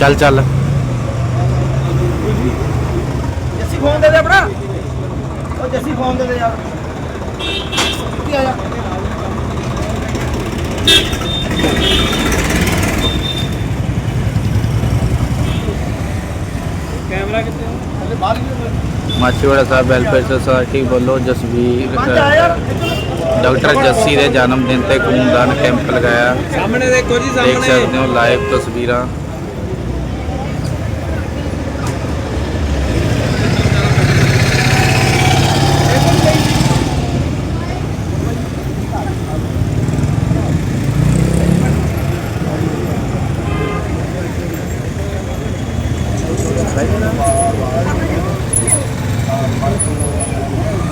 ਚੱਲ ਚੱਲ। ਜੱਸੀ ਫੋਨ ਦੇ ਦੇ ਆਪਣਾ। ਉਹ ਜੱਸੀ ਫੋਨ ਦੇ ਦੇ ਯਾਰ। ਕੀ ਆਇਆ? ਕੈਮਰਾ ਕਿੱਥੇ ਹਲੇ ਬਾਹਰ ਹੀ ਮਾਛੀਵਾੜਾ ਸਾਹਿਬ ਵੈਲਫੇਅਰ ਸੁਸਾਇਟੀ ਵੱਲੋਂ ਜਸਵੀਰ ਡਾਕਟਰ ਜੱਸੀ ਦੇ ਜਨਮ ਦਿਨ ਤੇ ਖੂਨਦਾਨ ਕੈਂਪ ਲਗਾਇਆ। ਸਾਹਮਣੇ ਦੇਖੋ ਜੀ ਦੇਖ ਸਕਦੇ ਹੋ ਲਾਈਵ ਤਸਵੀਰਾਂ।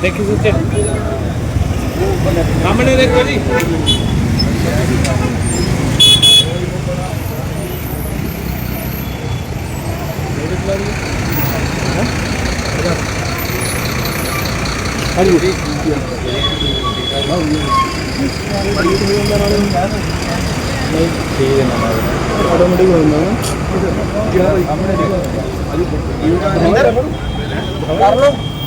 ਦੇਖੀ ਸੁੱਤੇ ਸਾਹਮਣੇ ਦੇਖੋ ਜੀ ਕਰ ਲਓ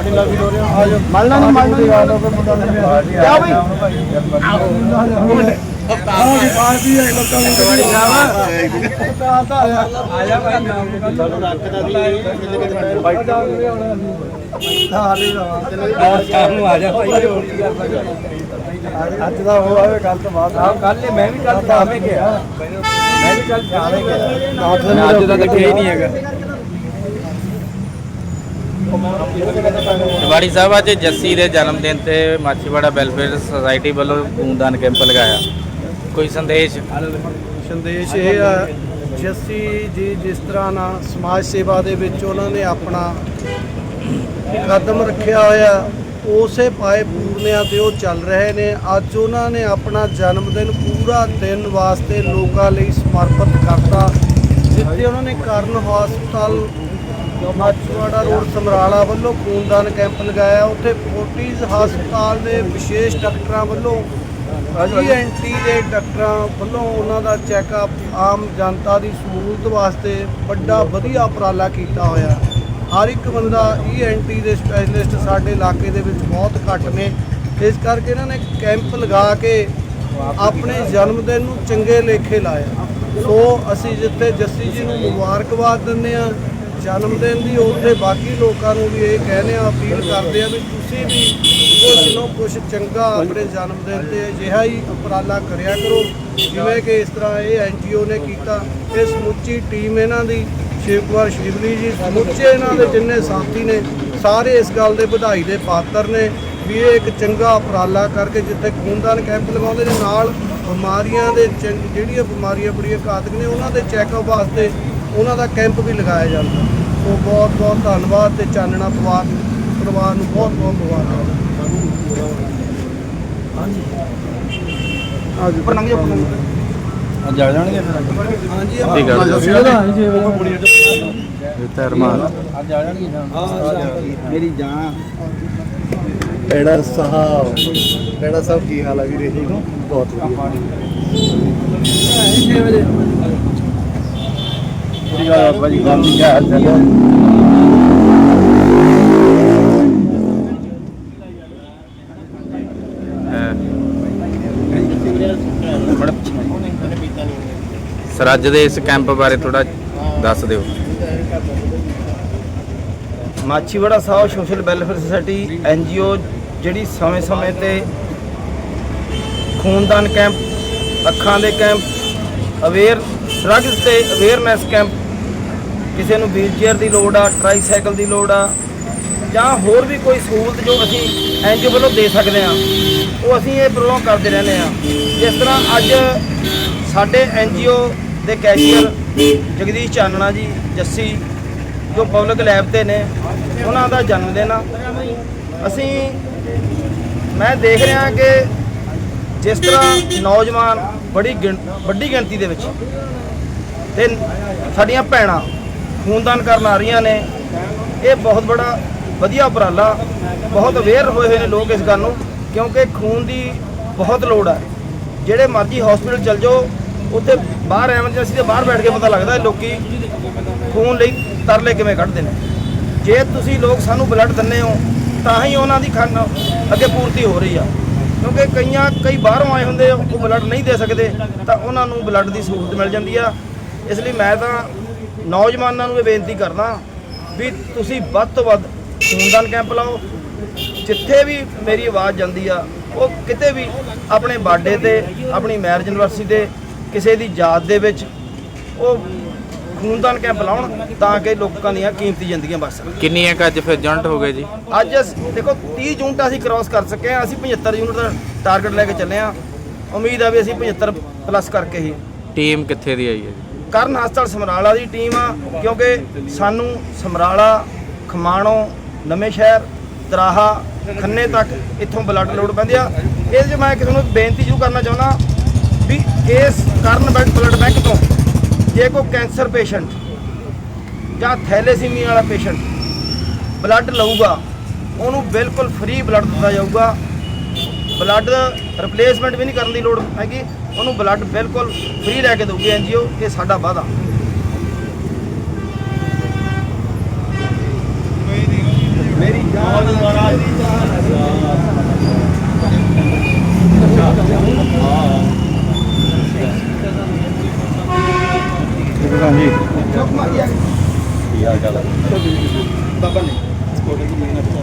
ਮਲਣਾ ਨਹੀਂ ਮਲਣਾ ਨਹੀਂ ਕਿਆ ਬਈ? ਅੱਜ ਦਾ ਹੋ ਆਵੇ ਕੱਲ ਤੋਂ ਬਾਅਦ। ਆ ਕੱਲ ਮੈਂ ਵੀ ਕੱਲ ਸ਼ਾਮੇ ਗਿਆ ਮੈਂ ਵੀ ਕੱਲ ਸ਼ਾਮੇ ਗਿਆ ਅੱਜ ਦਾ ਦੇਖਿਆ ਹੀ ਨਹੀਂ ਹੈਗਾ। ਤਿਵਾੜੀ ਸਾਹਿਬ ਅੱਜ ਜੱਸੀ ਦੇ ਜਨਮ ਦਿਨ ਤੇ ਮਾਛੀਵਾੜਾ ਵੈਲਫੇਅਰ ਸੁਸਾਇਟੀ ਵੱਲੋਂ ਖੂਨਦਾਨ ਕੈਂਪ ਲਗਾਇਆ। ਕੋਈ ਸੰਦੇਸ਼? ਸੰਦੇਸ਼ ਇਹ ਆ, ਜੱਸੀ ਜੀ ਜਿਸ ਤਰ੍ਹਾਂ ਨਾ ਸਮਾਜ ਸੇਵਾ ਦੇ ਵਿੱਚ ਉਹਨਾਂ ਨੇ ਆਪਣਾ ਕਦਮ ਰੱਖਿਆ ਹੋਇਆ, ਉਸੇ ਪਾਏ ਪੂਰਨਿਆਂ ਤੇ ਉਹ ਚੱਲ ਰਹੇ ਨੇ। ਅੱਜ ਉਹਨਾਂ ਨੇ ਆਪਣਾ ਜਨਮ ਦਿਨ ਪੂਰਾ ਦਿਨ ਵਾਸਤੇ ਲੋਕਾਂ ਲਈ ਸਮਰਪਿਤ ਕਰਤਾ, ਜਿੱਥੇ ਉਹਨਾਂ ਨੇ ਕਰਨ ਹਸਪਤਾਲ ਮਾਚਵਾੜਾ ਰੋਡ ਸਮਰਾਲਾ ਵੱਲੋਂ ਖੂਨਦਾਨ ਕੈਂਪ ਲਗਾਇਆ। ਉੱਥੇ ਫੋਰਟੀਜ਼ ਹਸਪਤਾਲ ਦੇ ਵਿਸ਼ੇਸ਼ ਡਾਕਟਰਾਂ ਵੱਲੋਂ ਈਐਨਟੀ ਦੇ ਡਾਕਟਰਾਂ ਵੱਲੋਂ ਉਹਨਾਂ ਦਾ ਚੈੱਕਅਪ ਆਮ ਜਨਤਾ ਦੀ ਸਹੂਲਤ ਵਾਸਤੇ ਵੱਡਾ ਵਧੀਆ ਉਪਰਾਲਾ ਕੀਤਾ ਹੋਇਆ। ਹਰ ਇੱਕ ਬੰਦਾ ਈਐਨਟੀ ਦੇ ਸਪੈਸ਼ਲਿਸਟ ਸਾਡੇ ਇਲਾਕੇ ਦੇ ਵਿੱਚ ਬਹੁਤ ਘੱਟ ਨੇ। ਇਸ ਕਰਕੇ ਇਹਨਾਂ ਨੇ ਕੈਂਪ ਲਗਾ ਕੇ ਆਪਣੇ ਜਨਮ ਦਿਨ ਨੂੰ ਚੰਗੇ ਲੇਖੇ ਲਾਇਆ। ਸੋ ਅਸੀਂ ਜਿੱਥੇ ਜੱਸੀ ਜੀ ਨੂੰ ਮੁਬਾਰਕਬਾਦ ਦਿੰਦੇ ਆ ਜਨਮ ਦਿਨ ਦੀ ਉੱਥੇ ਬਾਕੀ ਲੋਕਾਂ ਨੂੰ ਵੀ ਇਹ ਕਹਿੰਦੇ ਆ ਅਪੀਲ ਕਰਦੇ ਆ ਵੀ ਤੁਸੀਂ ਵੀ ਕੁਛ ਨੂੰ ਕੁਛ ਚੰਗਾ ਆਪਣੇ ਜਨਮ ਦਿਨ ਤੇ ਅਜਿਹਾ ਹੀ ਉਪਰਾਲਾ ਕਰਿਆ ਕਰੋ। ਜਿਵੇਂ ਕਿ ਇਸ ਤਰ੍ਹਾਂ ਇਹ ਐਨਜੀਓ ਨੇ ਕੀਤਾ। ਇਹ ਸਮੁੱਚੀ ਟੀਮ ਇਹਨਾਂ ਦੀ, ਸ਼ਿਵ ਕੁਮਾਰ ਸ਼ਿਵਲੀ ਜੀ ਸਮੁੱਚੇ ਇਹਨਾਂ ਦੇ ਜਿੰਨੇ ਸਾਥੀ ਨੇ, ਸਾਰੇ ਇਸ ਗੱਲ ਦੇ ਵਧਾਈ ਦੇ ਪਾਤਰ ਨੇ ਵੀ ਇਹ ਇੱਕ ਚੰਗਾ ਉਪਰਾਲਾ ਕਰਕੇ ਜਿੱਥੇ ਖੂਨਦਾਨ ਕੈਂਪ ਲਗਾਉਂਦੇ ਨੇ, ਨਾਲ ਬਿਮਾਰੀਆਂ ਦੇ ਚੰਗ- ਜਿਹੜੀਆਂ ਬਿਮਾਰੀਆਂ ਬੜੀਆਂ ਘਾਤਕ ਨੇ, ਉਹਨਾਂ ਦੇ ਚੈੱਕਅਪ ਵਾਸਤੇ ਉਹਨਾਂ ਦਾ ਕੈਂਪ ਵੀ ਲਗਾਇਆ ਜਾਂਦਾ। ਸੋ ਬਹੁਤ ਬਹੁਤ ਧੰਨਵਾਦ ਤੇ ਚਾਨਣਾ ਪਰਿਵਾਰ ਪਰਿਵਾਰ ਨੂੰ ਬਹੁਤ ਬਹੁਤ ਮੁਬਾਰਕਾਂ। ਹਾਂਜੀ। ਉੱਪਰ ਲੰਘ ਜਾ ਉੱਪਰ ਲੰਘ ਜਾ। ਅੱਜ ਆ। ਜਾਣਗੇ। ਹਾਂਜੀ ਠੀਕ ਹੈ। ਇਹ ਤਾਂ ਅਰਮਾਨ ਮੇਰੀ ਜਾਨ। ਕਿਹੜਾ ਸਾਹਿਬ ਕਿਹੜਾ ਸਾਹਿਬ ਕੀ ਹਾਲ ਹੈ ਵੀਰੇ? ਬਹੁਤ ਵਧੀਆ। ਭਾਜੀ ਕੀ ਹਾਲ ਚਾਲ ਦੇ ਇਸ ਕੈਂਪ ਬਾਰੇ ਥੋੜਾ ਦੱਸ ਦਿਓ। Machhiwara Sahib social welfare society NGO ਜਿਹੜੀ ਸਮੇਂ-ਸਮੇਂ ਤੇ ਖੂਨਦਾਨ ਕੈਂਪ ਅੱਖਾਂ ਦੇ ਕੈਂਪ ਅਵੇਅਰ ਡਰੱਗਸ ਤੇ ਅਵੇਅਰਨੈਸ ਕੈਂਪ ਕਿਸੇ ਨੂੰ ਵੀਲਚੇਅਰ ਦੀ ਲੋੜ ਆ ਟ੍ਰਾਈਸਾਈਕਲ ਦੀ ਲੋੜ ਆ, ਜਾਂ ਹੋਰ ਵੀ ਕੋਈ ਸਹੂਲਤ ਜੋ ਅਸੀਂ ਐਨਜੀਓ ਵੱਲੋਂ ਦੇ ਸਕਦੇ ਆ ਉਹ ਅਸੀਂ ਇਹ ਪ੍ਰੋਗਰਾਮ ਕਰਦੇ ਰਹਿੰਦੇ ਆ ਜਿਸ ਤਰ੍ਹਾਂ ਅੱਜ ਸਾਡੇ ਐਨਜੀਓ ਦੇ ਕੈਸ਼ੀਅਰ ਜਗਦੀਸ਼ ਚਾਨਣਾ ਜੀ, ਜੱਸੀ, ਜੋ ਪਬਲਿਕ ਲੈਬ ਤੇ ਨੇ, ਉਹਨਾਂ ਦਾ ਜਨਮ ਦਿਨ ਆ। ਅਸੀਂ, ਮੈਂ ਦੇਖ ਰਿਹਾ ਕਿ ਜਿਸ ਤਰ੍ਹਾਂ ਨੌਜਵਾਨ ਬੜੀ ਗਿਣ- ਵੱਡੀ ਗਿਣਤੀ ਦੇ ਵਿੱਚ, ਤੇ ਸਾਡੀਆਂ ਭੈਣਾਂ ਖੂਨਦਾਨ ਕਰਨ ਆ ਰਹੀਆਂ ਨੇ। ਇਹ ਬਹੁਤ ਬੜਾ ਵਧੀਆ ਉਪਰਾਲਾ ਬਹੁਤ ਅਵੇਅਰ ਹੋਏ ਹੋਏ ਨੇ ਲੋਕ ਇਸ ਗੱਲ ਨੂੰ ਕਿਉਂਕਿ ਖੂਨ ਦੀ ਬਹੁਤ ਲੋੜ ਹੈ ਜਿਹੜੇ ਮਰਜ਼ੀ ਹਸਪੀਟਲ ਚਲ ਜਾਓ ਉੱਥੇ ਬਾਹਰ ਐਮਰਜੈਂਸੀ ਦੇ ਬਾਹਰ ਬੈਠ ਕੇ ਪਤਾ ਲੱਗਦਾ ਹੈ ਲੋਕੀ ਖੂਨ ਲਈ ਤਰਲੇ ਕਿਵੇਂ ਕੱਢਦੇ ਨੇ। ਜੇ ਤੁਸੀਂ ਲੋਕ ਸਾਨੂੰ ਬਲੱਡ ਦਿੰਦੇ ਹੋ ਤਾਂ ਹੀ ਉਹਨਾਂ ਦੀ ਖਾਨ ਅੱਗੇ ਪੂਰਤੀ ਹੋ ਰਹੀ ਆ। ਕਿਉਂਕਿ ਕਈਆਂ ਕਈ ਬਾਹਰੋਂ ਆਏ ਹੁੰਦੇ ਆ, ਉਹ ਬਲੱਡ ਨਹੀਂ ਦੇ ਸਕਦੇ ਤਾਂ ਉਹਨਾਂ ਨੂੰ ਬਲੱਡ ਦੀ ਸਹੂਲਤ ਮਿਲ ਜਾਂਦੀ ਆ। ਇਸ ਲਈ ਮੈਂ ਤਾਂ ਨੌਜਵਾਨਾਂ ਨੂੰ ਇਹ ਬੇਨਤੀ ਕਰਦਾ ਵੀ ਤੁਸੀਂ ਵੱਧ ਤੋਂ ਵੱਧ ਖੂਨਦਾਨ ਕੈਂਪ ਲਾਓ। ਜਿੱਥੇ ਵੀ ਮੇਰੀ ਆਵਾਜ਼ ਜਾਂਦੀ ਆ ਉਹ ਕਿਤੇ ਵੀ ਆਪਣੇ ਬਰਥਡੇ ਤੇ ਆਪਣੀ ਮੈਰਿਜ ਐਨਵਰਸਰੀ ਤੇ ਕਿਸੇ ਦੀ ਯਾਦ ਦੇ ਵਿੱਚ ਉਹ ਖੂਨਦਾਨ ਕੈਂਪ ਲਾਉਣ ਤਾਂ ਕਿ ਲੋਕਾਂ ਦੀਆਂ ਕੀਮਤੀ ਜ਼ਿੰਦਗੀਆਂ ਬਚ ਸਕਣ। ਕਿੰਨੀਆਂ ਕੁ ਅੱਜ ਫਿਰ ਜੁਆਇੰਟ ਹੋ ਗਏ ਜੀ? ਅੱਜ ਅਸੀਂ- ਦੇਖੋ 30 ਯੂਨਿਟ ਅਸੀਂ ਕ੍ਰਾਸ ਕਰ ਸਕੇ ਹਾਂ ਅਸੀਂ 75 ਯੂਨਿਟ ਦਾ ਟਾਰਗੇਟ ਲੈ ਕੇ ਚੱਲੇ ਹਾਂ। ਉਮੀਦ ਆ ਵੀ ਅਸੀਂ 75 ਪਲੱਸ ਕਰਕੇ ਹੀ ਟੀਮ ਕਿੱਥੇ ਦੀ ਆਈ ਹੈ ਜੀ? ਕਰਨ ਹਸਪਤਾਲ ਸਮਰਾਲਾ ਦੀ ਟੀਮ ਆ, ਕਿਉਂਕਿ ਸਾਨੂੰ ਸਮਰਾਲਾ, ਖਮਾਣੋ, ਨਵੇਂ ਸ਼ਹਿਰ ਦਰਾਹਾ ਖੰਨੇ ਤੱਕ ਇੱਥੋਂ ਬਲੱਡ ਲੋਡ ਪੈਂਦੀ ਆ। ਇਹ 'ਚ ਮੈਂ ਕਿਸੇ ਨੂੰ ਬੇਨਤੀ ਜ਼ਰੂਰ ਕਰਨਾ ਚਾਹੁੰਦਾ ਵੀ ਇਸ ਕਰਨ ਬੈਂਕ ਬਲੱਡ ਬੈਂਕ ਤੋਂ ਜੇ ਕੋਈ ਕੈਂਸਰ ਪੇਸ਼ੈਂਟ ਜਾਂ ਥੈਲੇਸੀਮੀਆ ਵਾਲਾ ਪੇਸ਼ੈਂਟ ਬਲੱਡ ਲਊਗਾ, ਉਹਨੂੰ ਬਿਲਕੁਲ ਫ੍ਰੀ ਬਲੱਡ ਦਿੱਤਾ ਜਾਊਗਾ। ਬਲੱਡ ਰਿਪਲੇਸਮੈਂਟ ਵੀ ਨਹੀਂ ਕਰਨ ਦੀ ਲੋੜ ਹੈਗੀ। ਉਹਨੂੰ ਬਲੱਡ ਬਿਲਕੁਲ ਫ੍ਰੀ ਲੈ ਕੇ ਦਊਗੀ ਐਨਜੀਓ ਇਹ ਸਾਡਾ ਵਾਅਦਾ। ਮੇਰੀ ਜਾਨ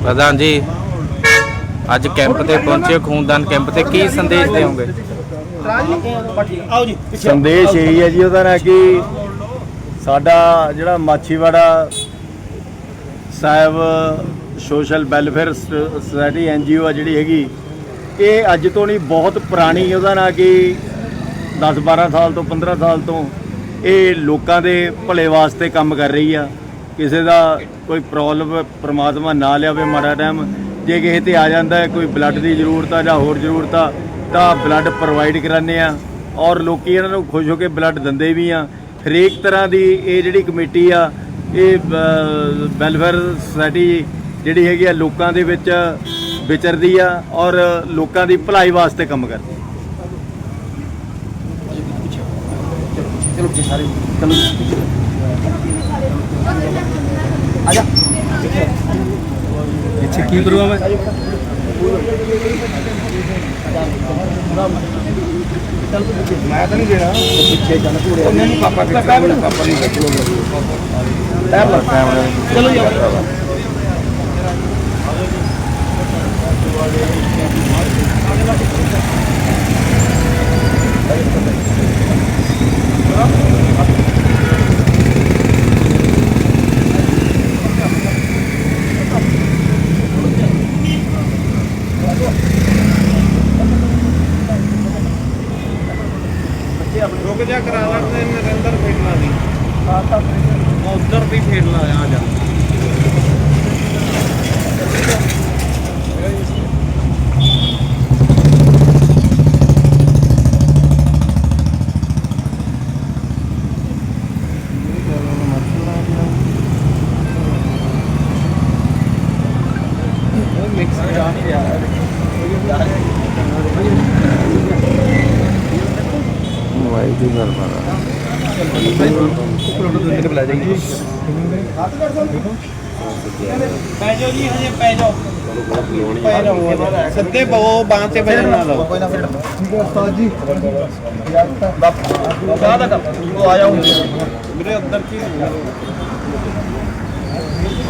ਪ੍ਰਧਾਨ ਜੀ, ਅੱਜ ਕੈਂਪ ਤੇ ਪਹੁੰਚੇ ਖੂਨਦਾਨ ਕੈਂਪ ਤੇ ਕੀ ਸੰਦੇਸ਼ ਦੇਵੋਗੇ? ਆਓ ਜੀ ਸੰਦੇਸ਼ ਇਹੀ ਹੈ ਜੀ ਉਹਦਾ ਨਾ ਕਿ ਸਾਡਾ ਜਿਹੜਾ Machhiwara Sahib social welfare society NGO ਆ ਜਿਹੜੀ ਹੈਗੀ ਇਹ ਅੱਜ ਤੋਂ ਨਹੀਂ ਬਹੁਤ ਪੁਰਾਣੀ ਉਹਦਾ ਨਾ ਕਿ 10 12 ਸਾਲ ਤੋਂ 15 ਸਾਲ ਤੋਂ ਇਹ ਲੋਕਾਂ ਦੇ ਭਲੇ ਵਾਸਤੇ ਕੰਮ ਕਰ ਰਹੀ ਆ। ਕਿਸੇ ਦਾ ਕੋਈ ਪ੍ਰੋਬਲਮ ਪ੍ਰਮਾਤਮਾ ਨਾ ਲਿਆਵੇ ਮਾੜਾ ਟਾਈਮ ਜੇ ਕਿਸੇ ਤੇ ਆ ਜਾਂਦਾ ਕੋਈ ਬਲੱਡ ਦੀ ਜ਼ਰੂਰਤ ਆ ਜਾਂ ਹੋਰ ਜ਼ਰੂਰਤ ਆ ਤਾਂ ਬਲੱਡ ਪ੍ਰੋਵਾਈਡ ਕਰਾਉਂਦੇ ਆ ਔਰ ਲੋਕੀ ਇਹਨਾਂ ਨੂੰ ਖੁਸ਼ ਹੋ ਕੇ ਬਲੱਡ ਦਿੰਦੇ ਵੀ ਆ ਹਰੇਕ ਤਰ੍ਹਾਂ ਦੀ ਇਹ ਜਿਹੜੀ ਕਮੇਟੀ ਆ ਇਹ ਵੈਲਫੇਅਰ ਸੁਸਾਇਟੀ ਜਿਹੜੀ ਹੈਗੀ ਆ ਲੋਕਾਂ ਦੇ ਵਿੱਚ ਵਿਚਰਦੀ ਆ ਔਰ ਲੋਕਾਂ ਦੀ ਭਲਾਈ ਵਾਸਤੇ ਕੰਮ ਕਰਦੀ ਆ। ਮੈਂ? ਮੈਂ ਤਾਂ ਨਹੀਂ ਦੇਣਾ ਪਿੱਛੇ ਚੱਲ ਪੂਰੇ ਉਹਨਾਂ ਪਾਪਾ ਕਿੱਥੇ ਪਾਪਾ ਨਹੀਂ ਚਲੋ ਯਾਰ ਰੁਕ ਪੈ ਜਾਓ ਜੀ ਹਜੇ ਪੈ ਜਾਓ ਪੈ ਜਾਓ ਸਿੱਧੇ ਪਵੋ ਬਾਂਹ ਤੇ ਬੈਠ ਨਾ ਲਓ ਕੋਈ ਨਾ ਫਿਰ ਠੀਕ ਹੈ ਉਸਤਾਦ ਜੀ ਬਾਪੂ ਚਾਹ ਦਾ ਕੱਪ ਉਹ ਆ ਜਾਓ ਵੀਰੇ ਅੰਦਰ ਕੀ